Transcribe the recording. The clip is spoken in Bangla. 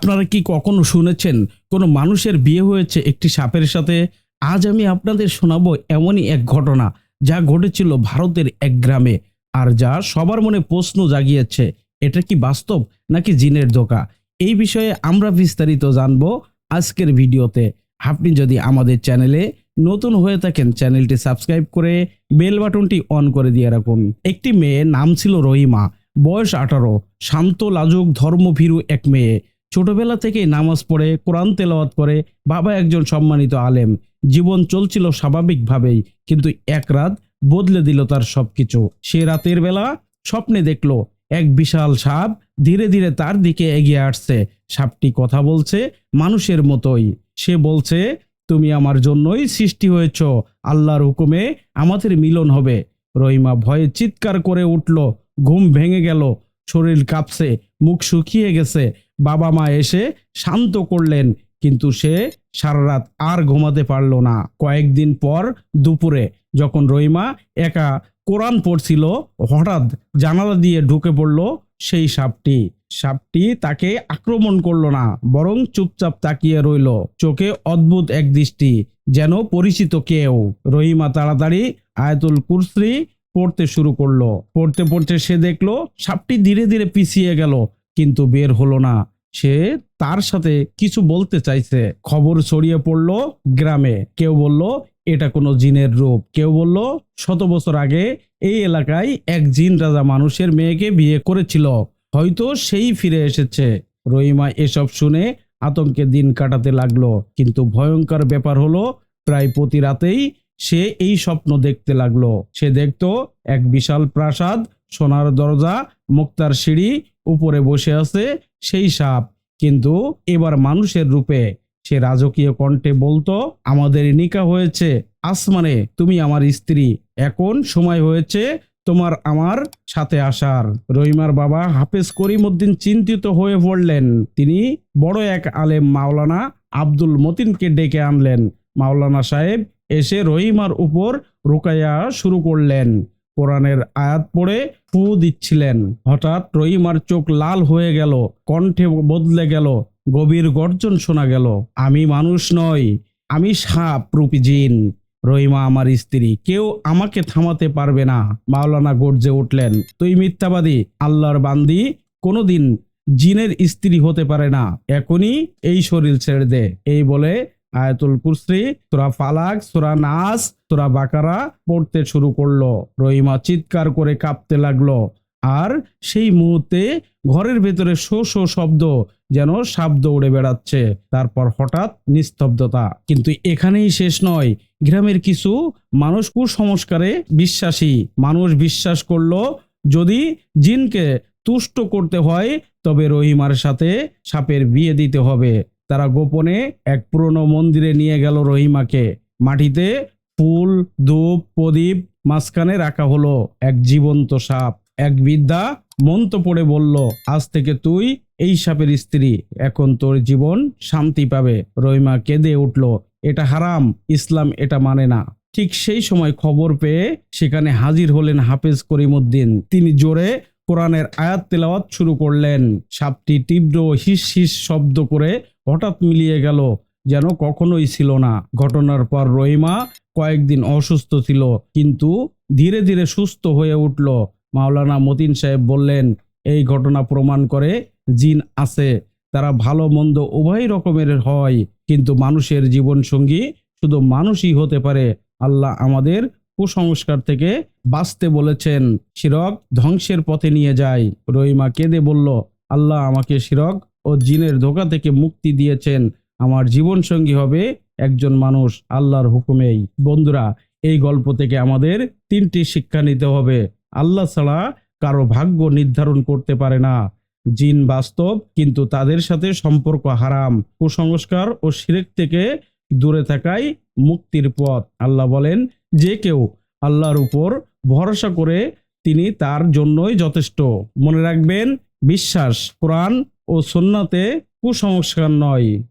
আপনারা কি কখনো শুনেছেন? কোনো মানুষের বিয়ে হয়েছে একটি সাপের সাথে? আজ আমি আপনাদের শোনাবো এমনই এক ঘটনা যা ঘটেছিল ভারতের এক গ্রামে। আর যা সবার মনে প্রশ্ন জাগিয়েছে, এটা কি বাস্তব নাকি জিনের ধোকা? এই বিষয়ে আমরা বিস্তারিত জানব আজকের ভিডিওতে। আপনি যদি আমাদের চ্যানেলে নতুন হয়ে থাকেন, চ্যানেলটি সাবস্ক্রাইব করে বেল বাটনটি অন করে দিয়ে রাখুন। একটি মেয়ে নাম ছিল রহিমা, বয়স আঠারো, শান্ত, লাজুক, ধর্মভীরু এক মেয়ে। ছোটবেলা থেকেই নামাজ পড়ে, কোরআন তেলাওয়াত করে, বাবা একজন সম্মানিত আলেম। জীবন চলছিল স্বাভাবিকভাবেই, কিন্তু এক রাত বদলে দিল তার সবকিছু। সে রাতের বেলা স্বপ্নে দেখল, এক বিশাল সাপ ধীরে ধীরে তার দিকে এগিয়ে আসছে। সাপটি কথা বলছে মানুষের মতোই। সে বলছে, তুমি আমার জন্যই সৃষ্টি হয়েছ। আল্লাহর হুকুমে আমাদের মিলন হবে। রহিমা ভয়ে চিৎকার করে উঠল, ঘুম ভেঙে গেল, শরীর কাঁপছে। মুখ শুকিয়ে গেছে। বাবা মা এসে শান্ত করলেন, কিন্তু সে সারা রাত আর ঘুমাতে পারল না। কয়েকদিন পর দুপুরে যখন রহিমা একা কোরআন পড়ছিল, হঠাৎ জানালা দিয়ে ঢুকে পড়ল সেই সাপটি। সাপটি তাকে আক্রমণ করল না, বরং চুপচাপ তাকিয়ে রইল। চোখে অদ্ভুত এক দৃষ্টি, যেন পরিচিত কেউ। রহিমা তাড়াতাড়ি আয়াতুল কুরসি পড়তে শুরু করল। পড়তে পড়তে সে দেখল, সাপটি ধীরে ধীরে পিছিয়ে গেল, কিন্তু বের হলো না। সে তার সাথে কিছু বলতে চাইছে। খবর ছড়িয়ে পড়ল গ্রামে। কেউ বলল, এটা কোনো জিনের রূপ। কেউ বলল, শত বছর আগে এই এলাকায় এক জিন রাজা মানুষের মেয়েকে বিয়ে করেছিল। হয়তো সেই ফিরে এসেছে। রহিমা এসব শুনে আতঙ্কে দিন কাটাতে লাগল, কিন্তু ভয়ঙ্কর ব্যাপার হলো, প্রায় প্রতি রাতেই সে এই স্বপ্ন দেখতে লাগল। সে দেখতো এক বিশাল প্রাসাদ, সোনার দরজা, মুক্তার সিঁড়ি, উপরে বসে আছে সেই সাপ। কিন্তু এবার মানুষের রূপে সে রাজকীয় কণ্ঠে বলতো, আমাদের নিকা হয়েছে আসমানে, তুমি আমার স্ত্রী। এখন সময় হয়েছে তোমার আমার সাথে আসার। রহিমার বাবা হাফেজ করিমউদ্দিন চিন্তিত হয়ে পড়লেন। তিনি বড় এক আলেম মাওলানা আব্দুল মতিনকে ডেকে আনলেন। মাওলানা সাহেব এসে রহিমার উপর রুকাইয়া শুরু করলেন। কোরআনের আয়াত পড়ে ফু দিচ্ছিলেন। হঠাৎ রহিমার চোখ লাল হয়ে গেল, কণ্ঠে বদলে গেল, গভীর গর্জন শোনা গেল, আমি মানুষ নই, আমি সাপ রূপী জিন। রহিমা আমার স্ত্রী, কেউ আমাকে থামাতে পারবে না। মাওলানা গর্জে উঠলেন, তুই মিথ্যাবাদী, আল্লাহর বান্দি, কোনোদিন জিনের স্ত্রী হতে পারে না। এখনই এই শরীর ছেড়ে দে। এই বলে আয়াতুল কুরসি তোরা ফালাক তোরা নাস তোরা বাকারা পড়তে শুরু করল। রহিমা চিৎকার করে কাঁপতে লাগল। আর সেই মুহূর্তে ঘরের ভেতরে শো শো শব্দ যেন শব্দ উড়ে বেড়াচ্ছে। তারপর হঠাৎ নিস্তব্ধতা। কিন্তু এখানেই শেষ নয়। গ্রামের কিছু মানুষ কুসংস্কারে বিশ্বাসী। মানুষ বিশ্বাস করল, যদি জিনকে তুষ্ট করতে হয়, তবে রহিমার সাথে সাপের বিয়ে দিতে হবে। তারা গোপনে এক পুরনো মন্দিরে নিয়ে গেল রহিমাকে। মাটিতে ফুল, ধূপ, প্রদীপ মাঝখানে রাখা হলো। এক জীবন্ত সাপ। এক বিদ্যা মন্ত পড়ে বলল, আজ থেকে তুই এই সাপের স্ত্রী। এখন তোর জীবন শান্তি পাবে। রহিমা কেঁদে উঠল, এটা হারাম। ইসলাম এটা মানে না। ঠিক সেই সময় খবর পেয়ে সেখানে হাজির হলেন হাফেজ করিমউদ্দিন তিনি জোরে কোরআনের আয়াত তেলাওয়াত শুরু করলেন। সাপটি তীব্র হিস হিস শব্দ করে হঠাৎ মিলিয়ে গেল, যেন কখনোই ছিল না। ঘটনার পর রহিমা কয়েকদিন অসুস্থ ছিল, কিন্তু ধীরে ধীরে সুস্থ হয়ে উঠল। মাওলানা মতিন সাহেব বললেন, এই ঘটনা প্রমাণ করে জিন আছে, তারা ভালো মন্দ উভয় রকমের হয়, কিন্তু মানুষের জীবন সঙ্গী শুধু মানুষই হতে পারে। আল্লাহ আমাদের কুসংস্কার থেকে বাঁচতে বলেছেন। শিরক ধ্বংসের পথে নিয়ে যায়। রহিমা কেঁদে বলল, আল্লাহ আমাকে শিরক ও জিনের ধোকা থেকে মুক্তি দিয়েছেন। আমার জীবন সঙ্গী হবে একজন মানুষ আল্লাহর হুকুমেই। বন্ধুরা, এই গল্প থেকে আমাদের তিনটি শিক্ষা নিতে হবে। আল্লাহ ছাড়া কারও ভাগ্য নির্ধারণ করতে পারে না। জিন বাস্তব, কিন্তু তাদের সাথে সম্পর্ক হারাম। কুসংস্কার ও শিরেক থেকে দূরে থাকাই মুক্তির পথ। আল্লাহ বলেন যে কেউ আল্লাহর উপর ভরসা করে তিনি তার জন্যই যথেষ্ট। মনে রাখবেন, বিশ্বাস, কোরআন ও সন্নাতে কুসংস্কার নয়।